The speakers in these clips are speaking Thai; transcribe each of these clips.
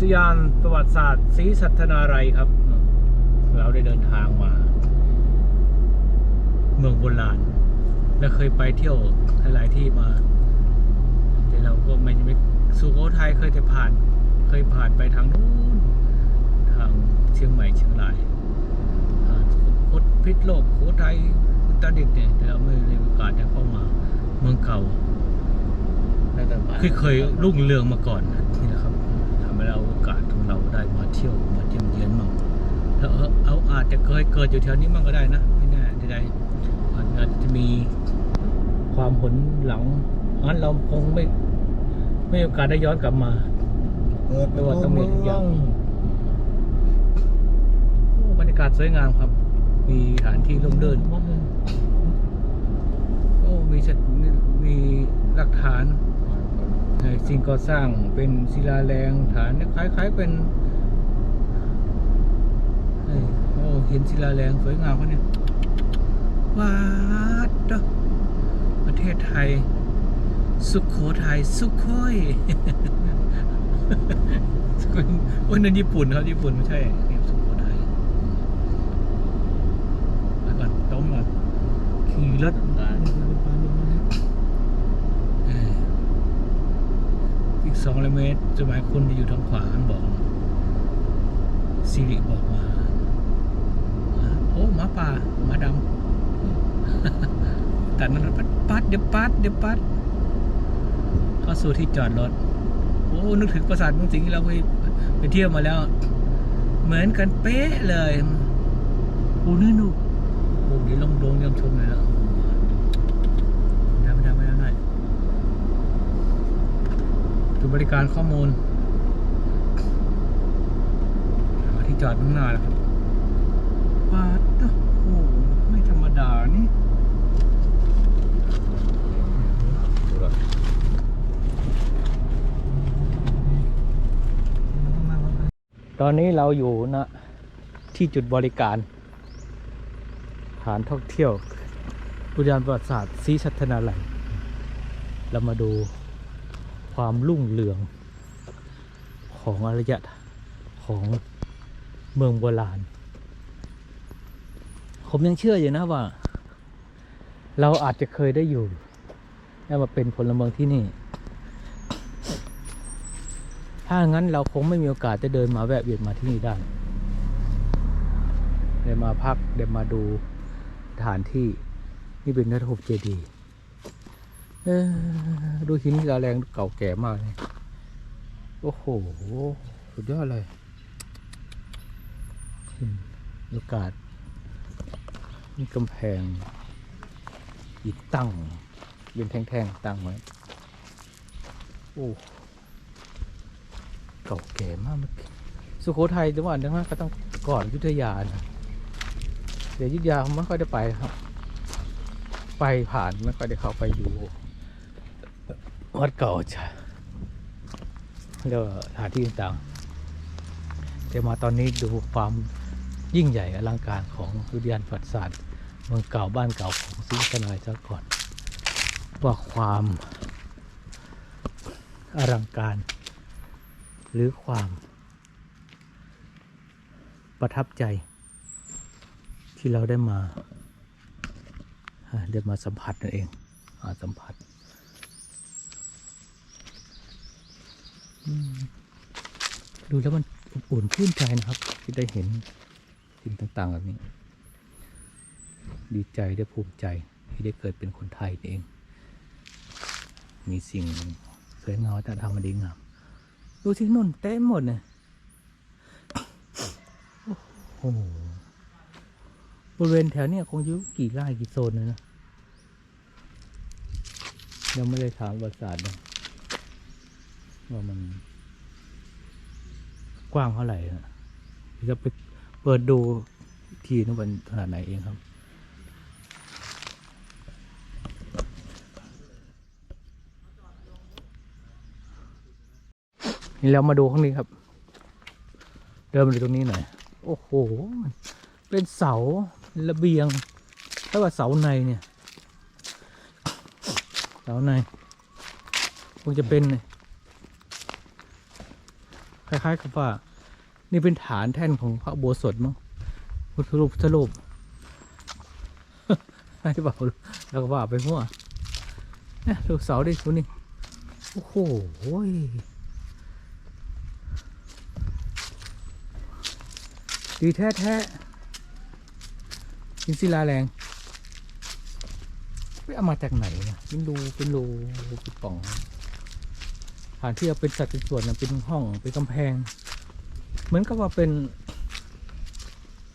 ทยานประวัติศาสตร์ศรีสัทนารัยครับ เราได้เดินทางมา เมืองโบราณ และเคยไปเที่ยวหลายๆที่มา แต่เราก็ไม่ไม่สุโขทัยเคยแต่ผ่าน เคยผ่านไปทางนู้นทางเชียงใหม่เชียงรายอ่าโคตรพิษโลกโคไทยอุตรดิตถ์เนี่ยแต่เราไม่ได้มีโอกาสได้เข้ามาเมืองเก่าน่าจะมาที่เคยรุ่งเรืองมาก่อน เราโอกาสของเราได้มาเที่ยวมาเยี่ยมเยียนมั่งแล้วเอาเอาอาจจะเคยเกิดอยู่แถวนี้มั่งก็ได้นะไม่แน่ใดๆอาจจะมีความผลหลังงั้นเราคงไม่ไม่โอกาสได้ย้อนกลับมาเปิดไม่ว่าต้องมีทุกอย่างบรรยากาศสวยงามครับ มีสถานที่ร่มรื่นโอ้มีสถมีมีหลักฐาน สิ่งก่อสร้างเป็นศิลาแรงฐานคล้ายๆเป็นเอ้ยโอ้เห็นศิลาแรงสวยงามเขาเนี่ยว้าดประเทศไทย สุขโขทัยสุขโขยโขยโอ้ยนั่นญี่ปุ่นครับญี่ปุ่นไม่ใช่เนี่ยสุโขทัยแล้วก่อนต้มก่อนขี่รถ เออ อีกสองร้อยเมตรจะหมายคุณอยู่ทางขวาอันบอกสิริบอกมา โอ้หมาป่าหมาดำแต่นั้นปัดปัดเดี๋ยวปัดเดี๋ยวปัดเข้าสู่ที่จอดรถ โอ้นึกถึงปราสาทเมืองสิงห์ที่เราไปไปเที่ยวมาแล้ว เหมือนกันเป๊ะเลย โอ้นี่นูโอ้เดี๋ยวลองลงยำชมเลยแล้วไม่ได้ไม่ได้ไม่ได้ไม่ได้ จุดบริการข้อมูล ที่จอดข้างหน้าแล้วครับปาดโอ้โหไม่ธรรมดานี่ตอนนี้เราอยู่นะที่จุดบริการฐานท่องเที่ยว อุทยานประวัติศาสตร์ศรีสัทนาลัยเรามาดู ความรุ่งเรืองของอารยะของเมืองโบราณ ผมยังเชื่ออยู่นะว่า เราอาจจะเคยได้อยู่ได้มาเป็นพลเมืองที่นี่ ถ้างั้นเราคงไม่มีโอกาสจะเดินมาแวะเวียนมาที่นี่ได้ได้มาพักได้มาดูสถานที่นี่เป็นนัทหุบเจดีย์ ดูหินศิลาแรงเก่าแก่มากเลยโอ้โห สุดยอดเลยอืมโอกาสนี่กำแพงอิฐตั้งเป็นแท่งๆตั้งไว้โอ้เก่าแก่มากมื่อกี้สุโขทัยจังหวัดนึงนะก็ต้องก่อนยุทธยานะเดี๋ยวยุทธยาผมไม่ค่อยได้ไปครับ ไปผ่านไม่ค่อยได้เข้าไปอยู่ วัดเก่าจะเรียวสถานที่ต่างๆแต่มาตอนนี้ดูความยิ่งใหญ่อลังการของอุทยานประวัติศาสตร์เมืองเก่าบ้านเก่าของศรีสะนายซะก่อนว่าความอลังการ หรือความประทับใจ ที่เราได้มาได้มาสัมผัสนั่นเองสัมผัสอืม ดูแล้วมันอบอุ่นชื่นใจนะครับ ที่ได้เห็นสิ่งต่างๆแบบนี้ ดีใจได้ภูมิใจที่ได้เกิดเป็นคนไทยเอง มีสิ่งสวยงามวัฒนธรรมอันดีงามดูที่นุ่นเต็มหมดเลยโอ้โหบริเวณแถวเนี้ยคงยุ่กี่ไร่กี่โซนเลยนะยังไม่ได้ถามประวัติศาสตร์เลย ว่ามัน กว้างเท่าไหร่จะไปเปิดดูอีกทีนึงมันขนาดไหนเองครับนี่เรามาดูข้างนี้ครับ เดินมาดูตรงนี้หน่อย โอ้โห เป็นเสาระเบียงถ้าว่าเสาในเนี่ย เสาในคงจะเป็น คล้ายๆกับว่า นี่เป็นฐานแท่นของพระโบสถมั้งพุทธรูปพุทธรูปที่บอกแล้วก็ว่าไปมั่วเนี่ยดูเสาดิดูนี่โอ้โหยดีแท้แท้ๆหินศิลาแรงไปเอามาจากไหนเนี่ยเป็นรูเป็นรูเป็นปล่อง ฐานที่เอาเป็นสัดเป็นส่วนเป็นห้องเป็นกำแพง เหมือนกับว่าเป็น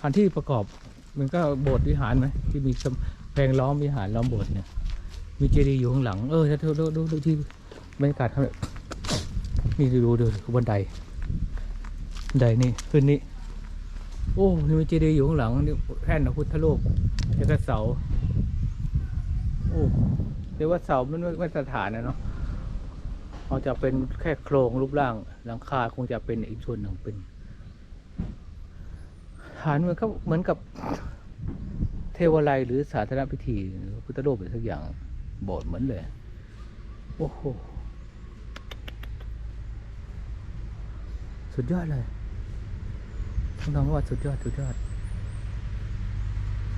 ฐานที่ประกอบเหมือนก็โบสถ์วิหารไหมที่มีแพงล้อมวิหารล้อมโบสถ์เนี่ย มีเจดีย์อยู่ข้างหลัง เออถ้าดูดูดูดูที่บรรยากาศนี่ดูดูดูบันไดบันไดนี่ขึ้นนี่โอ้นี่มีเจดีย์อยู่ข้างหลังนี่แท่นพระพุทธรูปแล้วก็เสาโอ้เรียกว่าเสามันไม่ไม่สถานนะเนาะ เขาจะเป็นแค่โครงรูปร่างหลังคาคงจะเป็นอีกส่วนหนึ่งเป็นฐานเหมือนกับเหมือนกับเทวไลยหรือสาธารณพิธีพุทธรูปอะไรสักอย่างโบสถ์เหมือนเลยโอ้โหสุดยอดเลยต้องน้องว่าสุดยอดสุดยอด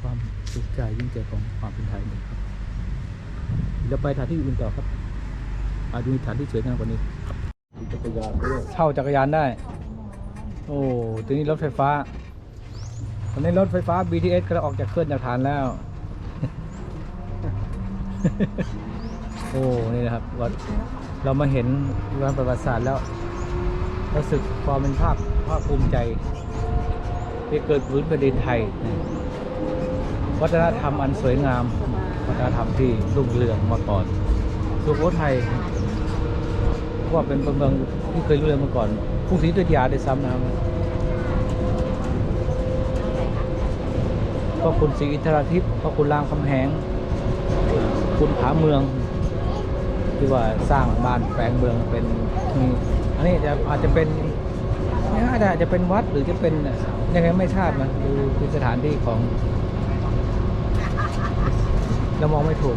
ความสุขใจยิ่งใจของความเป็นไทยนี่ครับเราไปฐานที่อื่นต่อครับ อาจจะมีฐานที่สวยงามกว่านี้จักรยานด้วยเช่าจักรยานได้ โอ้ทีนี้รถไฟฟ้า ตอนนี้รถไฟฟ้า BTS ก็ออกจากเคลื่อนจากฐานแล้ว โอ้ นี่นะครับว่าเรามาเห็นร้านประวัติศาสตร์แล้วรู้สึกความเป็นภาคภาคภูมิใจที่เกิดพื้นแผ่นดินไทย วัฒนธรรมอันสวยงาม วัฒนธรรมที่รุ่งเรืองมาก่อน สุโขทัยเพราะว่าเป็นเมืองที่เคยรู้เรื่องมาก่อนกรุงศรีอยุธยาได้ซ้ำนะครับก็คุณศรีอินทราทิพย์ก็คุณรามคำแหง คุณผาเมือง ที่ว่าสร้างบ้านแปลงเมืองเป็นมีอันนี้จะอาจจะเป็นไม่อาจจะอาจจะเป็นวัดหรือจะเป็นยังไงไม่ทราบนะดูคือสถานที่ของเรามองไม่ถูก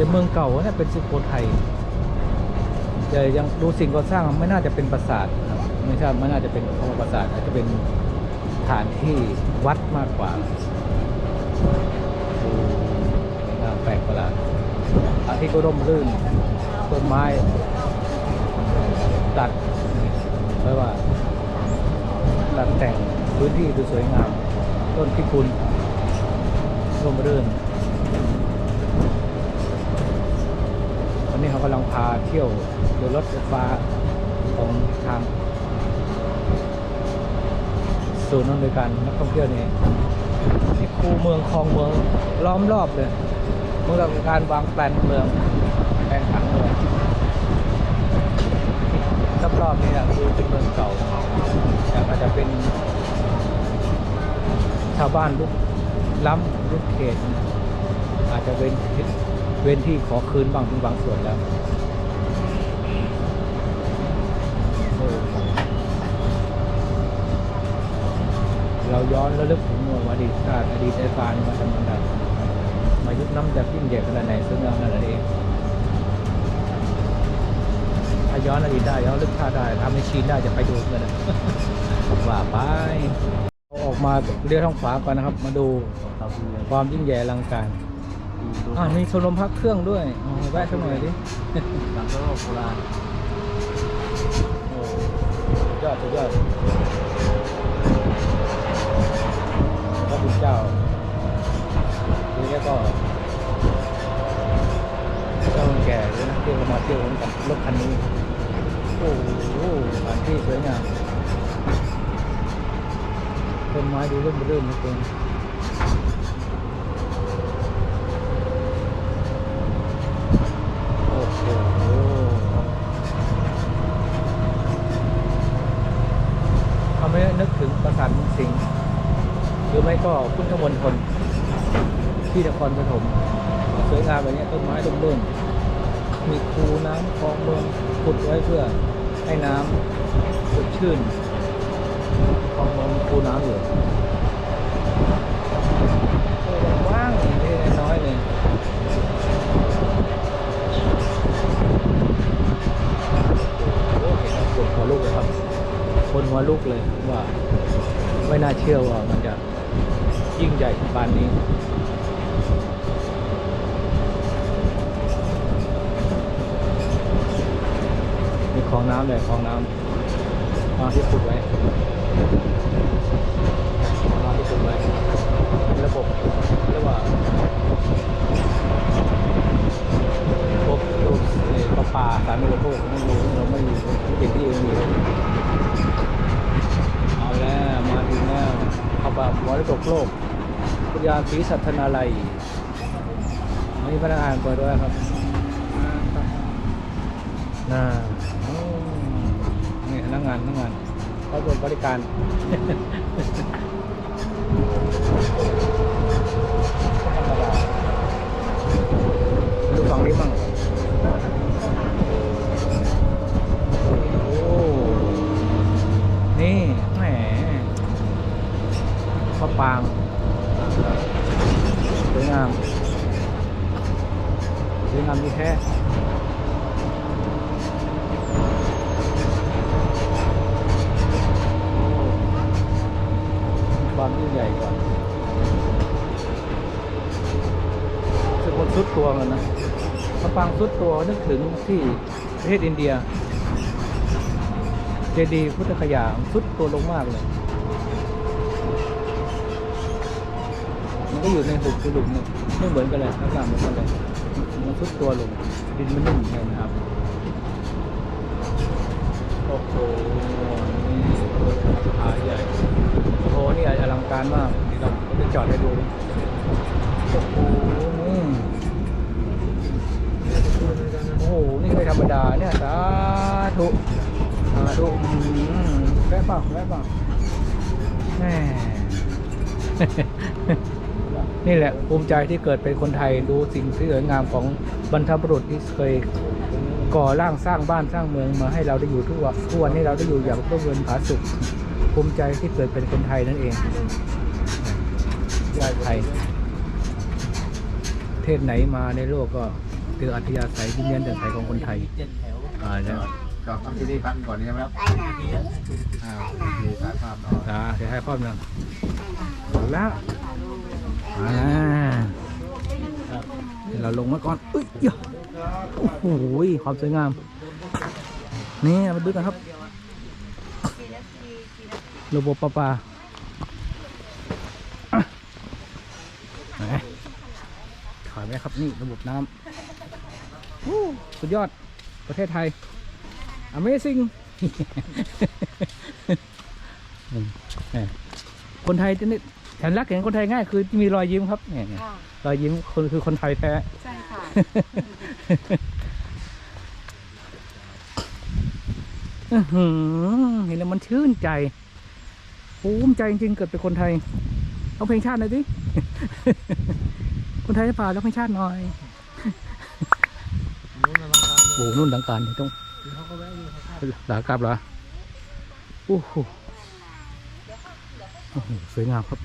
เป็นเมืองเก่าเนี่ยเป็นสุโขทัยแต่ยังดูสิ่งก่อสร้างไม่น่าจะเป็นปราสาทครับไม่ใช่ไม่น่าจะเป็นคำว่าปราสาทอาจจะเป็นสถานที่วัดมากกว่าดูแปลกประหลาดสถาที่ก็ร่มรื่นต้นไม้ตัดไว้ว่าตัดแต่งพื้นที่ดูสวยงาม ต้นพิกุลร่มรื่น นนี้เขากำลังพาเที่ยวโดยรถไฟฟ้าของทางศูนย์อำนวยการนักท่องเที่ยวนี่ที่คูเมืองคลองเมืองล้อมรอบเลยเมืองการวางแปลนเมืองแปลนผังเมืองรอบๆนี่แหละคือเป็นเมืองเก่าแต่อาจจะเป็น ชาวบ้านลุกล้ำลุกเขตอาจจะเป็น เว้นที่ขอคืนบางบางส่วนแล้วเราย้อนระลึกถึงเมื่ออดีตชาติอดีตการมาทำมันดันมายุคน้ำจะยิ่งใหญ่ขนาดไหนซึ่งเรานั่นเองถ้าย้อนอดีตได้ย้อนลึกชาติได้ทำให้ชีนได้จะไปดูกันนะว่าไปเอาออกมาเลี้ยวทางขวาก่อนนะครับ มาดูเราคือความยิ่งใหญ่อลังการ อ่ามีชมรมพักเครื่องด้วยอ๋อแวะสักหน่อยดิหลังโลกโบราณโอ้สุดยอดสุดยอดพระคุณเจ้าทีนี้ก็เจ้าคนแก่ด้วยนะที่เขามาเที่ยวกับรถคันนี้ โอ้โหสถานที่สวยงามต้นไม้ดูร่มรื่นเหลือเกินโอ้โห ทำให้นึกถึงปราสาทเมุสิงห์หรือไม่ก็พุทธ มณฑลที่นครปฐมสวยงามแบบนี้ต้นไม้ร่มรื่นมีคูน้ำคลองเมืองขุดไว้เพื่อให้น้ำสดชื่นคลองเมืองมีคูน้ำอยู่โอ้ว่างๆนี่น้อยเลยโอ้โหเห็นแล้วปวดหัวลูกเลยครับ คนหัวลุกเลยว่าไม่น่าเชื่อว่ามันจะยิ่งใหญ่ปานนี้ มี คลองน้ำเลยคลองน้ำคลองที่ขุดไว้คลองที่ขุดไว้ระบบเรียกว่าระบบดูดเอ่อประปาสารอุปโภคไม่รู้เราไม่รู้เด็กที่เองอยู่เอาแล้วมาถึงแล้วเข้าป่ามรดกโลกพุทธยาศรีสัทนาลัยมีพนักงานเปิดด้วยครับ น่าโอ้นี่พนักงานพนักงานเขาบริการดูฝั่งนี้บ้างโอ้นี่แหมข้าวปางสวยงามสวยงามดีแท้ ความยิ่งใหญ่กว่ารู้สึกว่าสุดตัวกันนะพระปางสุดตัวนึกถึงที่ประเทศอินเดีย เจดีย์พุทธคยาสุดตัวลงมากเลย มันก็อยู่ในหุบหลุมนี่ยไม่เหมือนกันเลยลักษณะเหมือนกันเลยมันสุดตัวลงดินมันนุ่มไงนะครับโอ้โห นี่ขาใหญ่โอ้โหนี่อลังการมากนี่เราจะจอดให้ดูโอ้โหนี่โอ้โห นี่ไม่ธรรมดาเนี่ยสาธุสาธุอืมแวะป่าแวะป่าแมนี่แหละภูมิใจที่เกิดเป็นคนไทยดูสิ่งที่สวยงามของบรรพบุรุษที่เคย ก่อร่างสร้างบ้านสร้างเมืองมาให้เราได้อยู่ทุกวันทุกวันนี้เราได้อยู่อย่างร่มเย็นผาสุขภูมิใจที่เกิดเป็นคนไทยนั่นเองชาติไทยประเทศไหนมาในโลกก็เตืออัธยาศัยยิ้มแย้มแจ่มใสของคนไทยเจ็ดแถวอ่าเนี่ยจอดทำที่นี่พักก่อนใช่ไหมครับอ้าวโอเคสายภาพเนาะอ่าเดี๋ยวให้พ่อมหนึ่งแล้วอ่าเดี๋ยวเราลงมาก่อนอุ้ยเหี้ย โอ้โหความสวยงาม นี่มาดูกันครับระบบประปาอะไหนถอยไหมครับนี่ระบบน้ำอู้สุดยอดประเทศไทย Amazing อืมแหมคนไทยจะนี่ฉันรักเห็นคนไทยง่ายคือมีรอยยิ้มครับเนี่ยเนี่ยค่ะรอยยิ้มคนคือคนไทยแท้ใช่ค่ะอื้อหือ เห็นแล้วมันชื่นใจภูมิใจจริงๆ เกิดเป็นคนไทย เอาเพลงชาติหน่อยดิ คนไทยจะผ่านแล้วเพลงชาติหน่อยโอ้โหนู่นหลังการนี่ต้องเขาก็แวะอยู่ครับลากลับเหรอโอ้โหสวยงามครับ